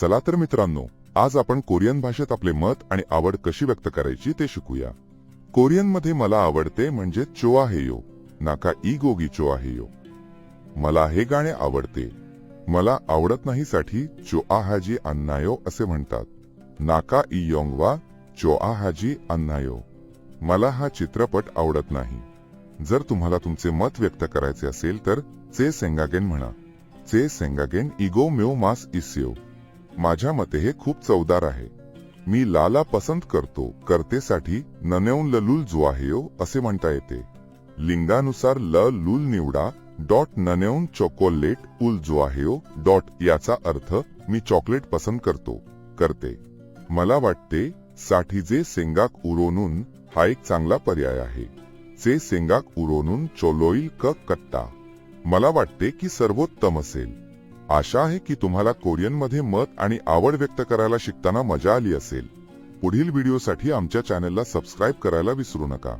चला तर मित्रांनो आज आपण कोरियन भाषेत आपले मत आणि आवड कशी व्यक्त करायची ते शिकूया. कोरियनमध्ये मला आवडते म्हणजे चोआ हेयो नाका ई गोगी चोआ हेयो मला हे गाणे आवडते. मला आवडत नाही साठी चोआ हाजी अन्नायो असे म्हणतात. नाका ई योंगवा चोआ हाजी अन्नायो. मला हा चित्रपट आवडत नाही. जर तुम्हाला तुमचे मत व्यक्त करायचे असेल तर चे सेंगागेन म्हणा. चे सेंगागेन इगो मेओ मास इस्यो. माझ्या मते हे खूप चवदार आहे. मी लाला पसंत करतो करतेसाठी ननेऊन ललूल जुआहेयो असे म्हणता येते. लिंगानुसार ल लूल निवडा डॉट ननेऊन चॉकोलेट उल जुआहेयो डॉट याचा अर्थ मी चॉकलेट पसंत करतो करते. मला वाटते साठी जे सेंगाक उरोनून हा एक चांगला पर्याय आहे. चे सेंगाक उरोनून चोलोईल क कट्टा. मला वाटते की सर्वोत्तम असेल. आशा आहे की तुम्हाला कोरियनमध्ये मत आणि आवड व्यक्त करायला शिकताना मजा आली असेल. पुढील व्हिडिओसाठी आमच्या चॅनलला सबस्क्राईब करायला विसरू नका.